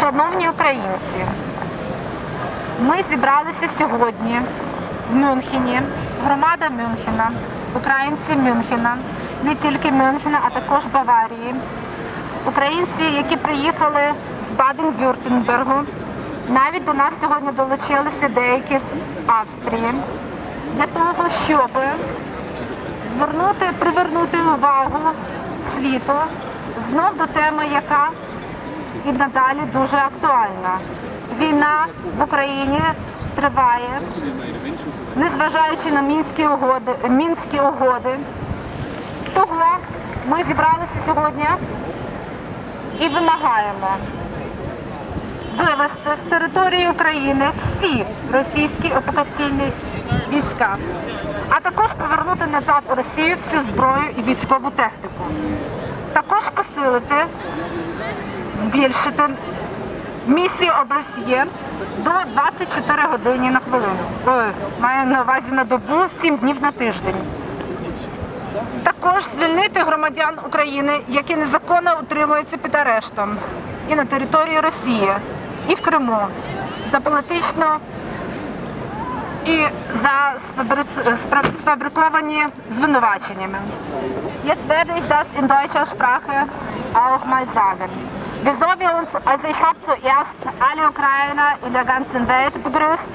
Шановні українці, ми зібралися сьогодні в Мюнхені, громада Мюнхена, українці Мюнхена, не тільки Мюнхена, а також Баварії. Українці, які приїхали з Баден-Вюртенбергу, навіть до нас сьогодні долучилися деякі з Австрії. Для того, щоб звернути, привернути увагу світу знов до теми, яка і надалі дуже актуальна. Війна в Україні триває, незважаючи на мінські угоди, мінські угоди. Того ми зібралися сьогодні і вимагаємо вивести з території України всі російські окупаційні війська, а також повернути назад у Росію всю зброю і військову техніку. Також посилити, збільшити місію ОБСЄ до 24 години на хвилину. Ой, маю на увазі на добу 7 днів на тиждень. Також звільнити громадян України, які незаконно утримуються під арештом і на території Росії, і в Криму за політично і за сфабриковані звинуваченнями. Jetzt werde ich das in deutscher Sprache auch mal sagen. Wieso wir uns, also ich habe zuerst alle Ukrainer in der ganzen Welt begrüßt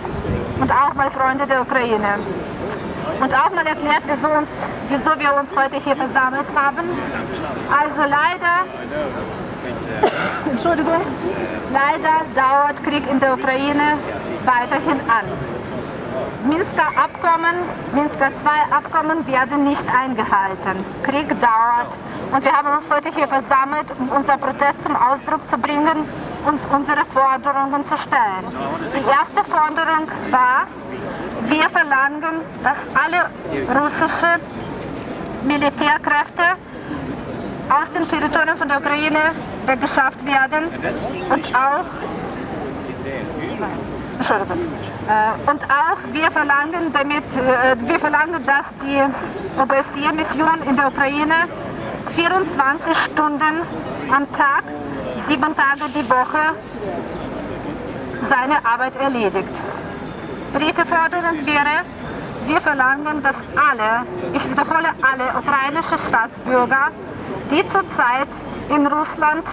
und auch mal Freunde der Ukraine. Und auch mal erklärt, wieso, uns, wieso wir uns heute hier versammelt haben. Also leider, Entschuldigung, leider dauert Krieg in der Ukraine weiterhin an. Minsker Abkommen, Minsker II Abkommen werden nicht eingehalten. Krieg dauert und wir haben uns heute hier versammelt, um unser Protest zum Ausdruck zu bringen und unsere Forderungen zu stellen. Die erste Forderung war, wir verlangen, dass alle russische Militärkräfte aus dem Territorium von der Ukraine weggeschafft werden und auch Und auch wir verlangen damit, äh, wir verlangen, dass die OBSE-Mission in der Ukraine 24 Stunden am Tag, sieben Tage die Woche seine Arbeit erledigt. Dritte Forderung wäre, wir verlangen, dass alle, ich wiederhole alle ukrainische Staatsbürger, die zurzeit in Russland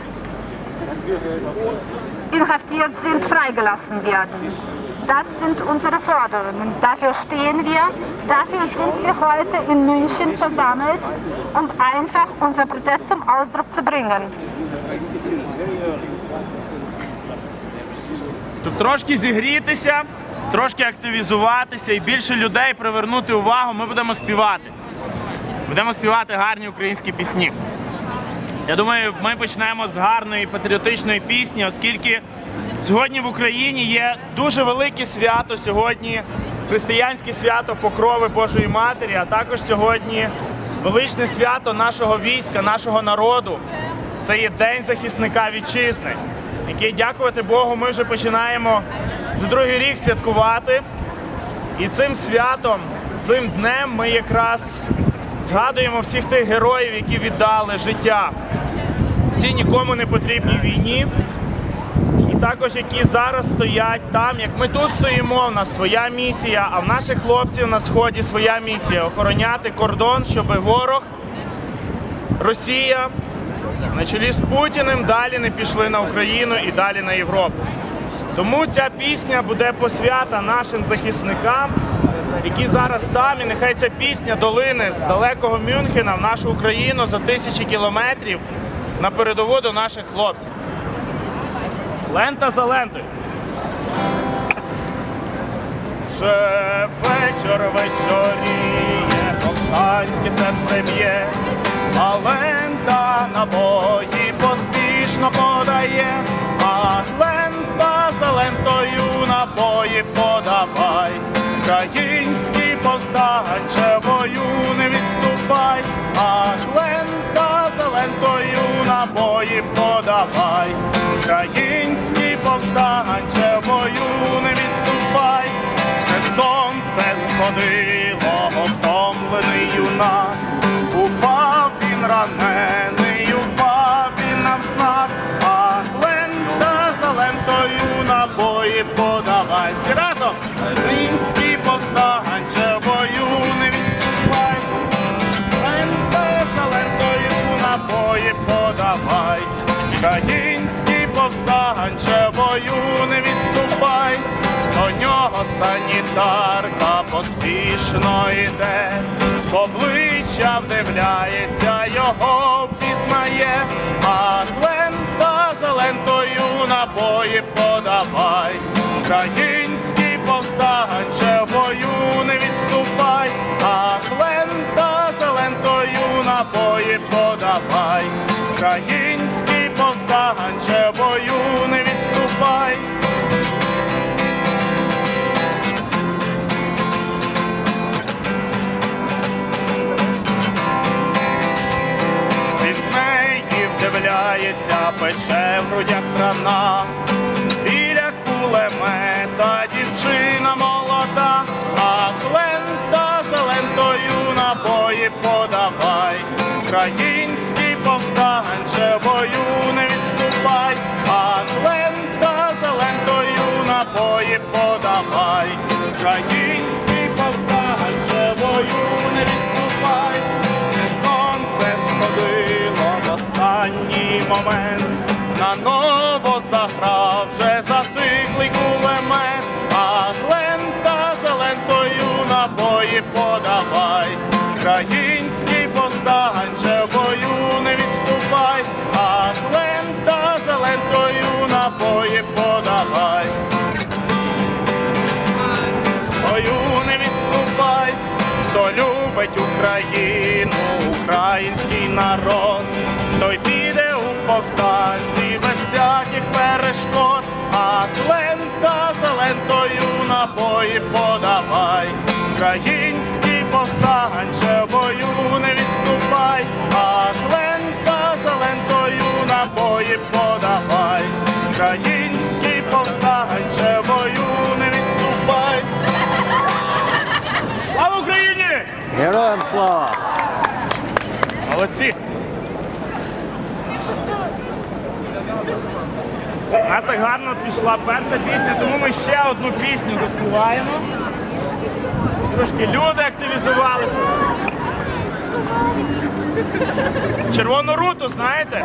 inhaftiert sind, freigelassen werden. Das sind unsere Forderungen. Dafür stehen wir. Dafür sind wir heute in München versammelt, um einfach unser Protest zum Ausdruck zu bringen. Щоб трошки зігрітися, трошки активізуватися і більше людей привернути увагу, ми будемо співати. Будемо співати гарні українські пісні. Я думаю, ми почнемо з гарної патріотичної пісні, оскільки сьогодні в Україні є дуже велике свято. Сьогодні християнське свято Покрови Божої Матері, а також сьогодні величне свято нашого війська, нашого народу. Це є День захисника вітчизни, який, дякувати Богу, ми вже починаємо вже другий рік святкувати. І цим святом, цим днем ми якраз згадуємо всіх тих героїв, які віддали життя в цій нікому не потрібній війні. І також які зараз стоять там, як ми тут стоїмо, у нас своя місія, а в наших хлопців на сході своя місія охороняти кордон, щоб ворог, Росія на чолі з Путіним далі не пішли на Україну і далі на Європу. Тому ця пісня буде посвята нашим захисникам, які зараз там, і нехай ця пісня долине з далекого Мюнхена в нашу Україну за тисячі кілометрів на передову до наших хлопців. Лента за лентою. Ще вечір вечоріє, повстанське серце б'є, а лента набої поспішно подає, набої подавай. Український повстанче бою не відступай. Вже сонце сходило, втомлений юнак, упав він ранений, поспішно йде, обличчя вдивляється, його пізнає, а клента за лентою набої подавай. Український грудях. Біля кулемета дівчина молода, а лента за лентою набої подавай. Український повстанче бою не відступай, а лента за лентою набої подавай. Український повстанче бою не відступай. Сонце сходило в останній момент, любить Україну, український народ, той піде у повстанці без всяких перешкод, а тлента зелентою напої подавай. Український повстанче бою не відступай, Героям слава! Молодці! У нас так гарно пішла перша пісня, тому ми ще одну пісню заспіваємо. Трошки люди активізувалися. Червону руту, знаєте?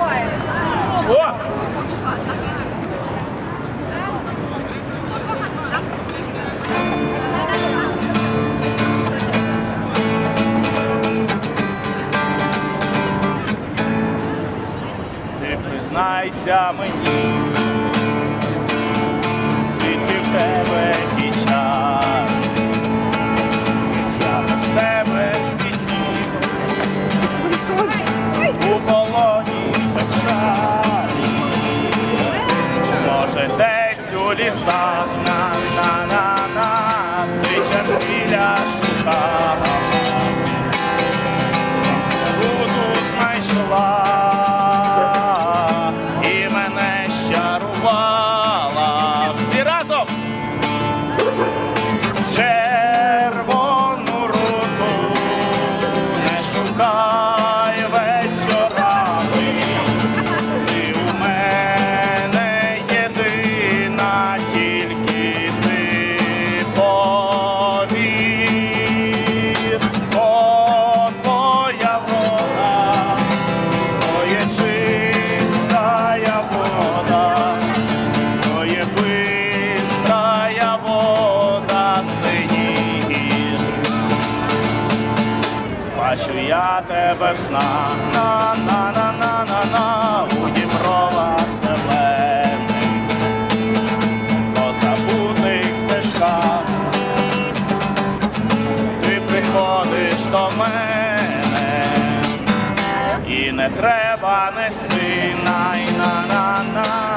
О! Признайся мені, звідки в тебе мене, і не треба нести най на на на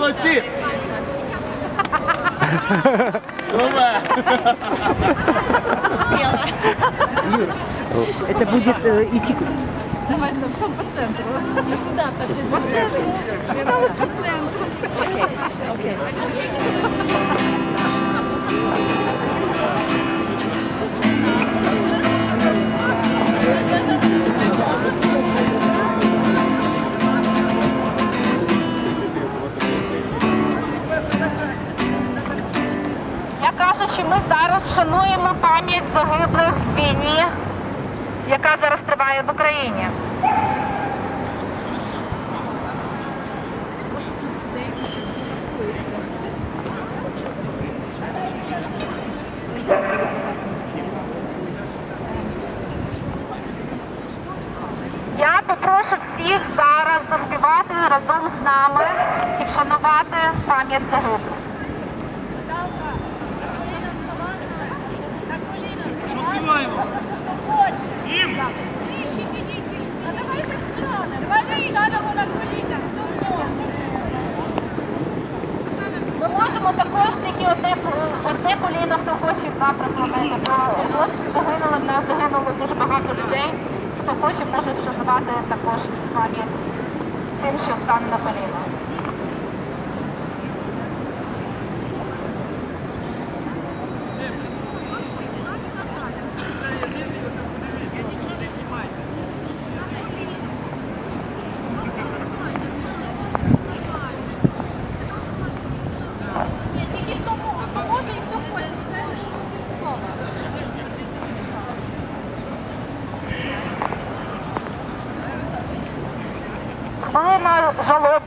Молодці! Супер! Это будет э, идти Давайте там сам по центру. Куда по центру? По центру. Дали по центру. Я Україні. Я попрошу всіх зараз заспівати разом з нами і вшанувати пам'ять загиблих. Ми можемо також тільки одне, одне хто хоче два прикладати. В нас загинуло дуже багато людей. Хто хоче, може вшанувати також пам'ять тим, що стане на коліно. Zalou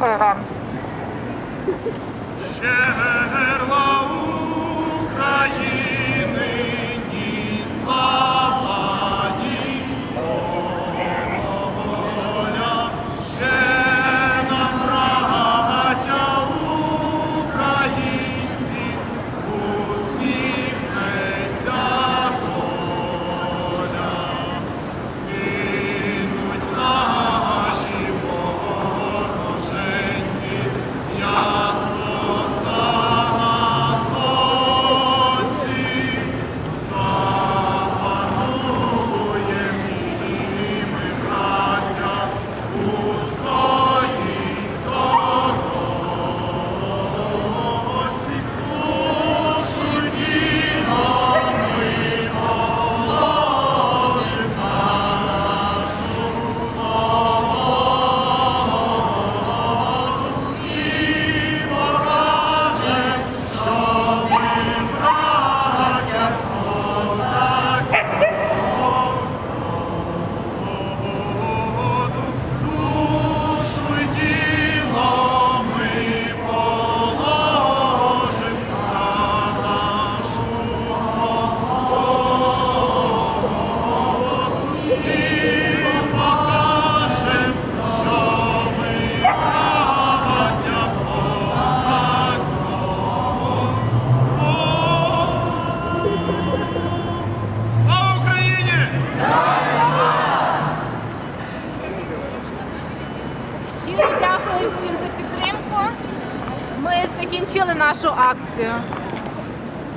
жалоби. Дякую акцію.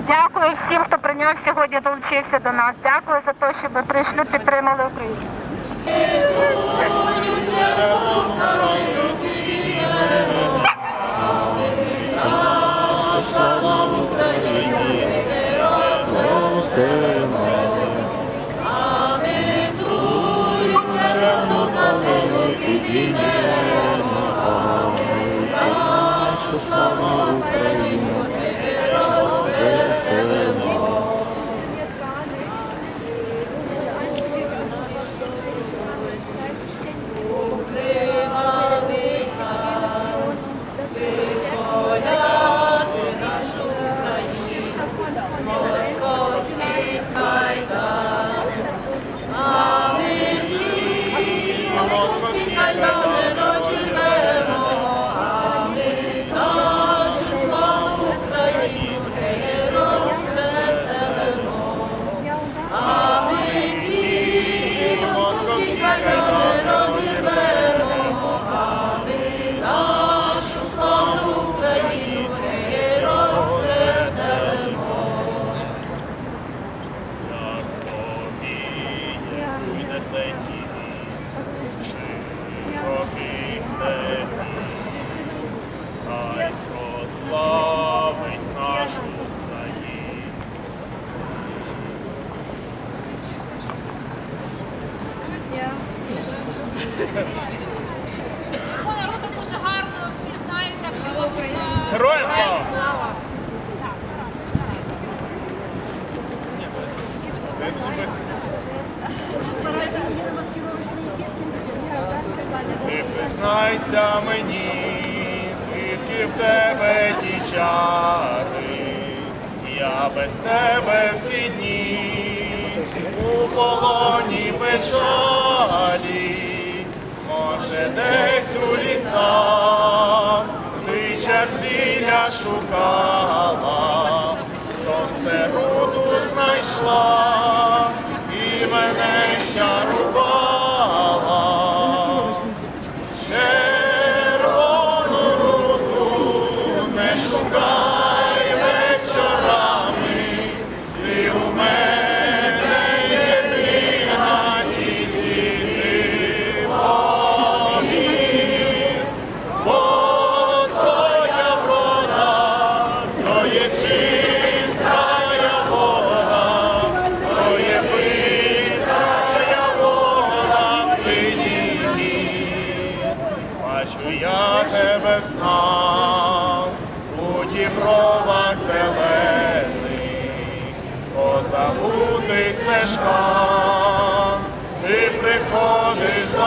Дякую всім, хто прийняв сьогодні, долучився до нас. Дякую за те, що ви прийшли, підтримали Україну. полоні печалі, може, десь у лісах ти черзіля шукала, сонце руду знайшла. стежкам, ти приходиш.